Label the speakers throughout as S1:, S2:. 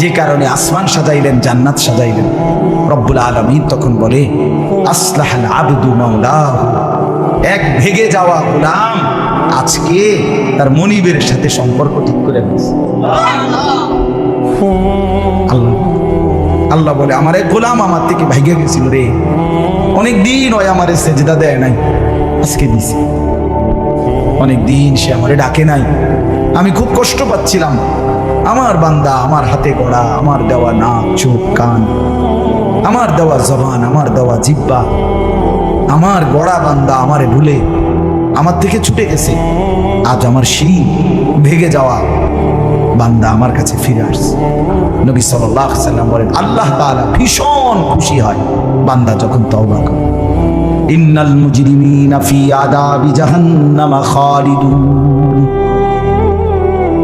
S1: যে কারণে আসমান সাজাইলেন, জান্নাত সাজাইলেন। রব্বুল আলমিন তখন বলে, আসলাহাল আবদু মাওলাহু। এক ভেগে যাওয়া গোলাম আজকে তার মনিবের সাথে সম্পর্ক ঠিক করে আল্লাহ বলে, আমার এক গোলাম আমার থেকে ভাইগে গেছিল রে। অনেক দিন হয় আমার এসে সেজদা দেয় নাই, আজকে দিছে। অনেক দিন সে আমারে ডাকে নাই। আমি খুব কষ্ট পাচ্ছিলাম। আমার বান্দা, আমার হাতে গড়া আমার দেওয়া নাক চোখ কান, আমার দেওয়া জবান, আমার দেওয়া জিব্বা, আমার গড়া বান্দা আমারে ভুলে আমার থেকে ছুটে গেছে। আজ আমার শির ভেগে যাওয়া বান্দা আমার কাছে ফিরে আসছে। নবী আলাইহি সাল্লাম বলেন, আল্লাহ তাআলা ভীষণ খুশি হয় বান্দা যখন তওবা করে। ইন্নাল মুজরিমিনা ফি আদাবি জাহান্নামা খালিদুন।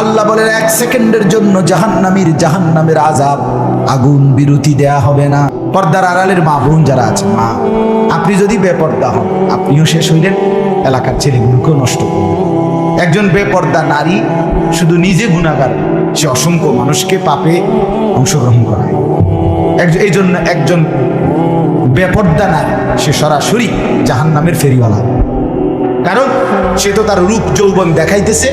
S1: আল্লাহ বলেন, এক সেকেন্ডের জন্য জাহান্নামীর জাহান্নামের আজাব আগুন বিরতি দেয়া হবে না। পর্দার আড়ালের মা বোন যারা আছেন, মা, আপনি যদি বেপর্দা হন, আপনিও শেষ হইলেন। এলাকার ছেলেগুলোকেও নষ্ট করবেন একজন বেপর্দা নারী শুধু নিজে গুণাগার, সে অসংখ্য মানুষকে পাপে অংশগ্রহণ করায় একজন এই জন্য একজন বেপর্দা নারী, সে সরাসরি জাহান্নামের ফেরিওয়ালা। কারণ সে তো তার রূপ যৌবন দেখাইতেছে।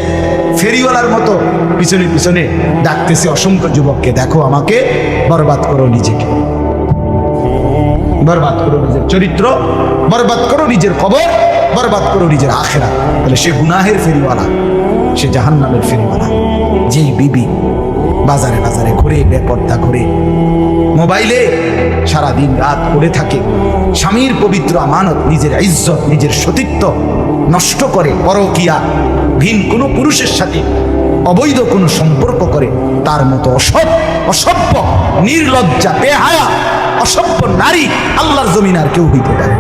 S1: ফেরিওয়ালার মতো পিছনে পিছনে ডাকতেছে অসংখ্য যুবককে, দেখো আমাকে, বরবাদ করো নিজেকে। বরবাদ করো নিজের চরিত্র, বরবাদ করো নিজের খবর, বরবাদ করো নিজের আখেরা তাহলে সে গুনাহের ফেরিওয়ালা, সে জাহান্নামের ফেরিওয়ালা, যেই বিবি বাজারে বাজারে ঘুরে বেপর্দা ঘুরে মোবাইলে সারা দিন রাত করে থাকে স্বামীর পবিত্র আমানত নিজের ইজ্জত, নিজের সতীত্ব নষ্ট করে, পরকিয়া, ভিন কোনো পুরুষের সাথে অবৈধ কোনো সম্পর্ক করে, তার মতো অসৎ, অসভ্য, নির্লজ্জা, বেহায়া, অসভ্য নারী আল্লাহর জমিন আর কেউ হইতে পারে।